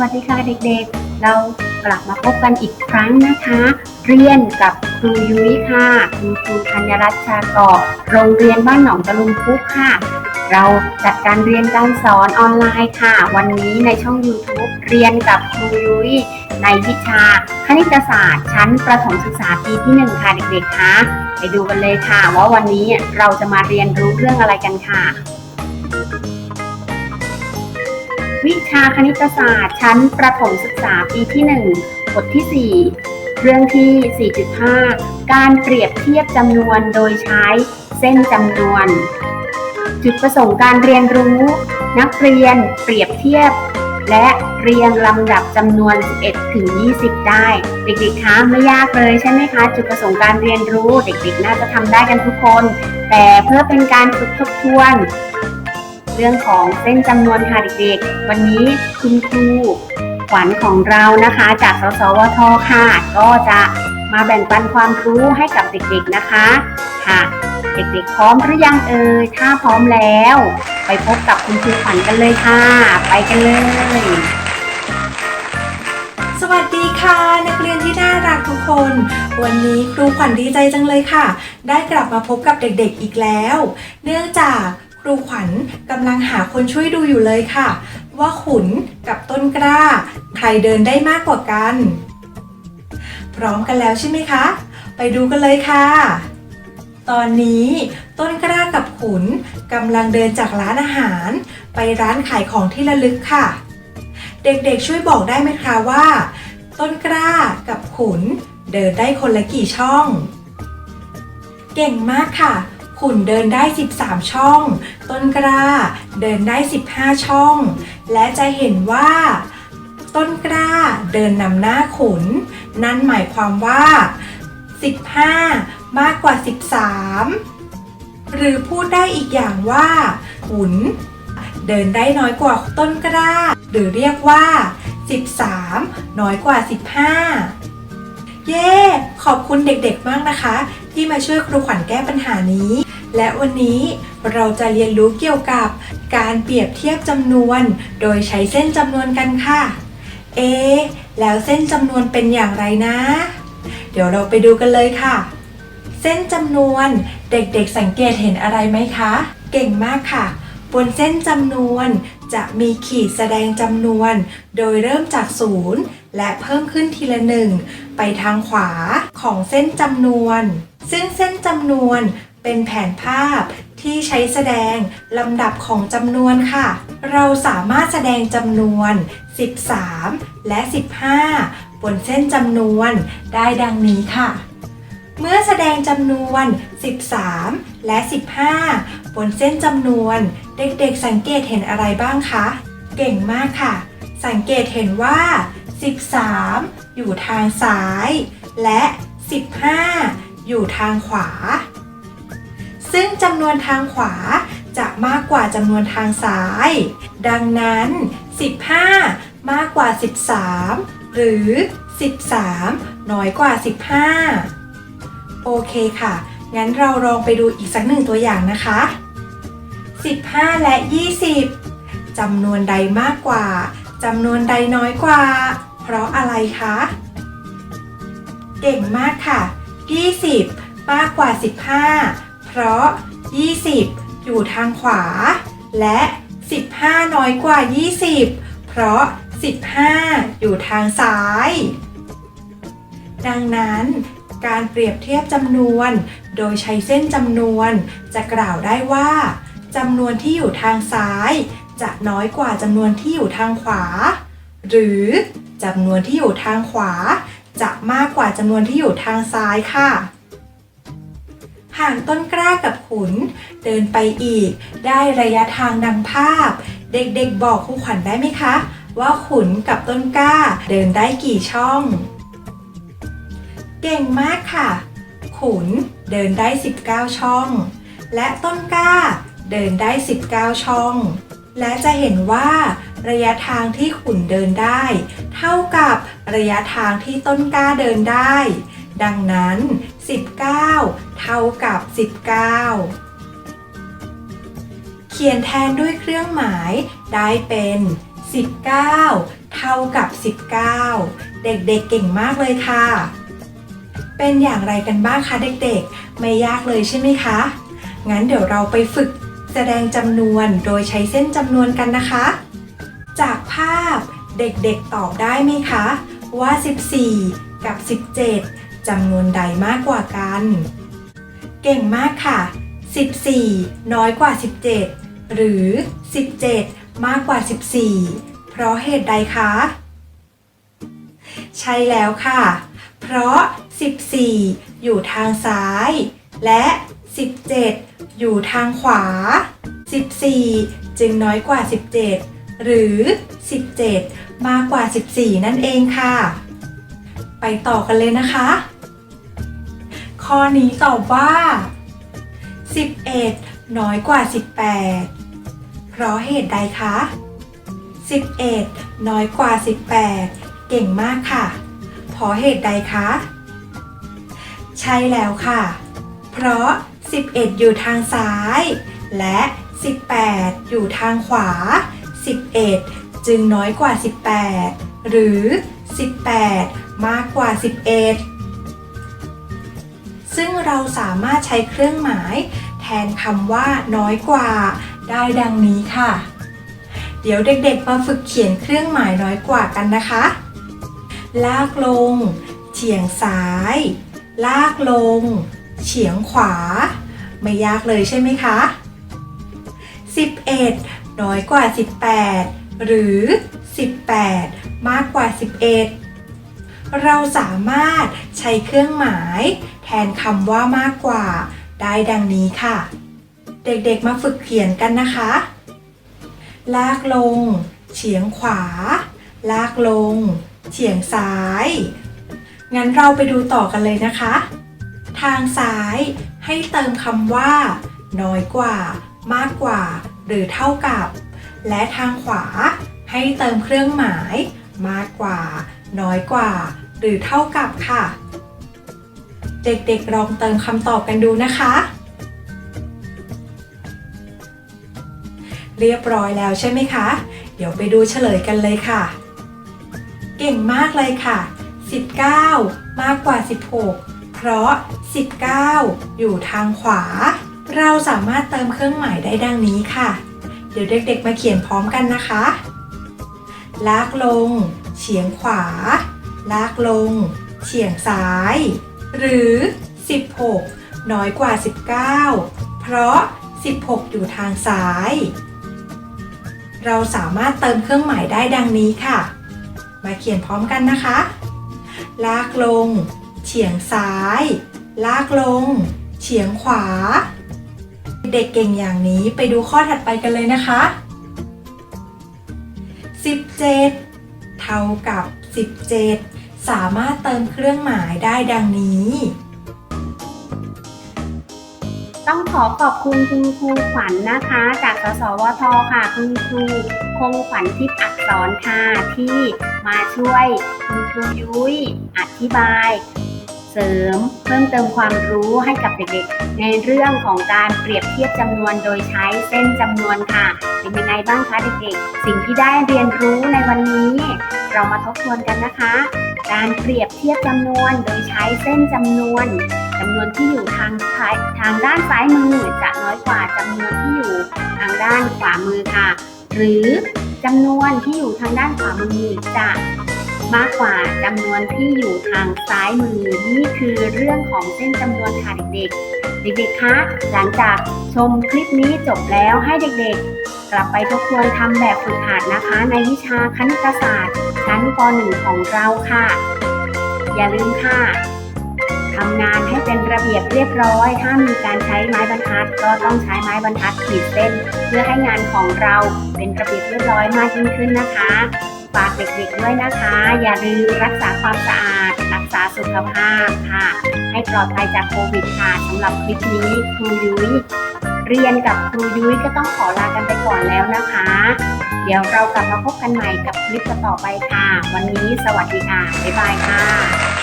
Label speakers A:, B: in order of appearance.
A: วัสดีค่ะเด็กๆ เรากลับมาพบกันอีกครั้งนะคะ เรียนกับครูยุ้ยค่ะคุณครูธัญรัตน์ชากอบโรงเรียนบ้านหนองตะลุงพุกค่ะ เราจัดการเรียนการสอนออนไลน์ค่ะ วันนี้ในช่อง YouTube เรียนกับครูยุ้ยในวิชาคณิตศาสตร์ ชั้นประถมศึกษาปีที่หนึ่งค่ะเด็กๆคะไปดูกันเลยค่ะ ว่าวันนี้เราจะมาเรียนรู้เรื่องอะไรกันค่ะ วิชาคณิตศาสตร์ ชั้นประถมศึกษาปีที่ 1 บทที่ 4 เรื่องที่ 4.5 การเปรียบเทียบจำนวนโดยใช้เส้นจำนวน จุดประสงค์การเรียนรู้ นักเรียนเปรียบเทียบ และเรียงลำดับจำนวน 11 ถึง 20 ได้ เด็กๆ คะไม่ยากเลยใช่ไหมคะ จุดประสงค์การเรียนรู้เด็กๆ น่าจะทำได้กันทุกคน แต่เพื่อเป็นการฝึกทบทวน เรื่องของเส้นจำนวนค่ะเด็กๆ วันนี้คุณครูขวัญของเรานะคะ จากสสวทค่ะ ก็จะมาแบ่งปันความรู้ให้กับเด็กๆนะคะ ค่ะ เด็กๆพร้อมหรือยังเอ่ยถ้าพร้อมแล้ว ไปพบกับคุณครูขวัญกันเลยค่ะ ไปกันเลย
B: สวัสดีค่ะ นักเรียนที่น่ารักทุกคน วันนี้ครูขวัญดีใจจังเลยค่ะ ได้กลับมาพบกับเด็กๆอีกแล้ว เนื่องจาก ครูขวัญกำลังหาคนช่วยดูอยู่เลยค่ะ ว่าขุนกับต้นกล้า ใครเดินได้มากกว่ากัน พร้อมกันแล้วใช่ไหมคะ ไปดูกันเลยค่ะ ตอนนี้ต้นกล้ากับขุนกำลังเดินจากร้านอาหาร ไปร้านขายของที่ระลึกค่ะ เด็กๆช่วยบอกได้ไหมคะว่า ต้นกล้ากับขุนเดินได้คนละกี่ช่อง เก่งมากค่ะ ขุนเดินได้ 13 ช่อง ต้นกล้าเดินได้ 15 ช่อง และจะเห็นว่าต้นกล้าเดินนำหน้าขุน นั่นหมายความว่า 15 มากกว่า 13 หรือพูดได้อีกอย่างว่า ขุน เดินได้น้อยกว่าต้นกล้า หรือเรียกว่า 13 น้อยกว่า 15 เย้ ขอบคุณเด็กๆมากนะคะ ที่มาช่วยครูขวัญแก้ปัญหานี้ และวันนี้เราจะเรียนรู้เกี่ยวกับการเปรียบเทียบจำนวน โดยใช้เส้นจำนวนกันค่ะ เอ แล้วเส้นจำนวนเป็นอย่างไรนะ เดี๋ยวเราไปดูกันเลยค่ะ เส้นจำนวนเด็กๆสังเกตเห็นอะไรไหมคะ เก่งมากค่ะ บนเส้นจำนวนจะมีขีดแสดงจำนวน โดยเริ่มจากศูนย์และเพิ่มขึ้นทีละหนึ่งไปทางขวาของเส้นจำนวน ซึ่งเส้นจำนวนเป็นแผนภาพที่ใช้แสดงลำดับของจำนวนค่ะ เราสามารถแสดงจำนวน 13 และ 15 บนเส้นจำนวนได้ดังนี้ค่ะ เมื่อแสดงจำนวน 13 และ 15 บนเส้นจำนวน เด็กๆสังเกตเห็นอะไรบ้างคะ เก่งมากค่ะ สังเกตเห็นว่า 13 อยู่ทางซ้าย และ 15 อยู่ทางขวา ซึ่งจำนวนทางขวาจะมากกว่าจำนวนทางซ้าย ดังนั้น 15 มากกว่า 13 หรือ 13 น้อยกว่า 15 โอเคค่ะ งั้นเราลองไปดูอีกสักหนึ่งตัวอย่างนะคะ 15 และ 20จำนวนใดมากกว่าจำนวนใดน้อยกว่า เพราะอะไรคะ เก่งมากค่ะ 20 มากกว่า 15 เพราะ 20 อยู่ทางขวา และ 15 น้อยกว่า 20 เพราะ 15 อยู่ทางซ้าย ดังนั้นการเปรียบเทียบจำนวน โดยใช้เส้นจำนวน จะกล่าวได้ว่าจำนวนที่อยู่ทางซ้าย จะน้อยกว่าจำนวนที่อยู่ทางขวา หรือจำนวนที่อยู่ทางขวา จะมากกว่าจำนวนที่อยู่ทางซ้ายค่ะ ห่างต้นกล้ากับขุน เดินไปอีก ได้ระยะทางดังภาพ เด็กๆบอกครูขวัญได้ไหมคะ ว่าขุนกับต้นกล้าเดินได้กี่ช่อง เก่งมากค่ะ ขุนเดินได้ 19 ช่อง และต้นกล้าเดินได้ 19 ช่อง และจะเห็นว่าระยะทางที่ขุนเดินได้ ระยะทางที่ต้นกล้าเดินได้ ดังนั้น 19 เท่ากับ 19 เขียนแทนด้วยเครื่องหมายได้เป็น 19 เท่ากับ 19 เด็กๆเเก่งมากเลยค่ะ เป็นอย่างไรกันบ้างคะเด็กๆ ไม่ยากเลยใช่ไหมคะ งั้นเดี๋ยวเราไปฝึกแสดงจำนวนโดยใช้เส้นจำนวนกันนะคะ จากภาพเด็กๆตอบได้ไหมคะ ว่า 14 กับ 17จำนวนใดมากกว่ากัน เก่งมากค่ะ 14 น้อยกว่า 17 หรือ 17 มากกว่า 14 เพราะเหตุใดคะ ใช่แล้วค่ะ เพราะ 14 อยู่ทางซ้าย และ 17 อยู่ทางขวา 14 จึงน้อยกว่า 17 หรือ 17 มากกว่า 14 นั่นเองค่ะ ไปต่อกันเลยนะคะ ข้อนี้ตอบว่า 11 น้อยกว่า 18 เพราะเหตุใดคะ 11 น้อยกว่า 18 เก่งมากค่ะ เพราะเหตุใดคะ ใช่แล้วค่ะ เพราะ 11 อยู่ทางซ้าย และ 18 อยู่ทางขวา 11 จึงน้อยกว่า 18 หรือ 18 มากกว่า 11 ซึ่งเราสามารถใช้เครื่องหมาย แทนคำว่า น้อยกว่า ได้ดังนี้ค่ะ เดี๋ยวเด็กๆมาฝึกเขียนเครื่องหมายน้อยกว่ากันนะคะ ลากลง เฉียงซ้าย ลากลง เฉียงขวา ไม่ยากเลยใช่ไหมคะ11 น้อยกว่า 18 หรือ 18 มากกว่า 11 เราสามารถใช้เครื่องหมาย แทนคำว่ามากกว่า ได้ดังนี้ค่ะ เด็กๆมาฝึกเขียนกันนะคะ ลากลง เฉียงขวา ลากลง เฉียงซ้าย งั้นเราไปดูต่อกันเลยนะคะ ทางซ้ายให้เติมคำว่า น้อยกว่า มากกว่า หรือเท่ากับ และทางขวา ให้เติมเครื่องหมาย มากกว่า น้อยกว่า หรือเท่ากับค่ะ เด็กๆลองเติมคำตอบกันดูนะคะ เรียบร้อยแล้วใช่ไหมคะ เดี๋ยวไปดูเฉลยกันเลยค่ะ เก่งมากเลยค่ะ 19 มากกว่า 16เพราะ 19 อยู่ทางขวา เราสามารถเติมเครื่องหมายได้ดังนี้ค่ะ ดี๋ยวเด็กๆมาเขียนพร้อมกันนะคะ ลากลง เฉียงขวา ลากลง เฉียงซ้าย หรือ 16 น้อยกว่า 19 เพราะ 16 อยู่ทางซ้าย เราสามารถเติมเครื่องหมายได้ดังนี้ค่ะ มาเขียนพร้อมกันนะคะ ลากลง เฉียงซ้าย ลากลง เฉียงขวา เด็กเก่งอย่างนี้ไปดูข้อถัดไปกันเลยนะคะ 17 เท่ากับ 17 สามารถเติมเครื่องหมายได้ดังนี้
A: ต้องขอขอบคุณคุณครูขวัญนะคะ จากสสวทค่ะ คุณครูคงขวัญทิพย์อักษรค่ะที่มาช่วยคุณครูยุ้ยอธิบาย เสริมเพิ่มเติมความรู้ให้กับเด็กๆ ในเรื่องของการเปรียบเทียบจำนวนโดยใช้เส้นจำนวนค่ะ เป็นยังไงบ้างคะเด็กๆ สิ่งที่ได้เรียนรู้ในวันนี้ เรามาทบทวนกันนะคะ การเปรียบเทียบจำนวนโดยใช้เส้นจำนวนจำนวนที่อยู่ทางซ้ายทางด้านซ้ายมือจะน้อยกว่าจำนวนที่อยู่ทางด้านขวามือค่ะ หรือจำนวนที่อยู่ทางด้านขวามือจะ มากกว่าจำนวนที่อยู่ทางซ้ายมือ นี่คือเรื่องของเส้นจำนวนค่ะเด็กๆ เด็กๆคะหลังจากชมคลิปนี้จบแล้วให้เด็กๆ กลับไปทบทวนทำแบบฝึกหัดนะคะ ในวิชาคณิตศาสตร์ชั้นป .1 ของเราค่ะ อย่าลืมค่ะทำงานให้เป็นระเบียบเรียบร้อย ถ้ามีการใช้ไม้บรรทัด ก็ต้องใช้ไม้บรรทัดขีดเส้น เพื่อให้งานของเราเป็นระเบียบเรียบร้อยมากยิ่งขึ้นนะคะ ฝากเด็กๆด้วยนะคะ อย่าลืมรักษาความสะอาด รักษาสุขภาพค่ะ ให้ปลอดภัยจากโควิดค่ะสำหรับคลิปนี้ครูยุ้ยเรียนกับครูยุ้ยก็ต้องขอลากันไปก่อนแล้วนะคะ เดี๋ยวเรากลับมาพบกันใหม่กับคลิปต่อไปค่ะ วันนี้สวัสดีค่ะบ๊ายบายค่ะ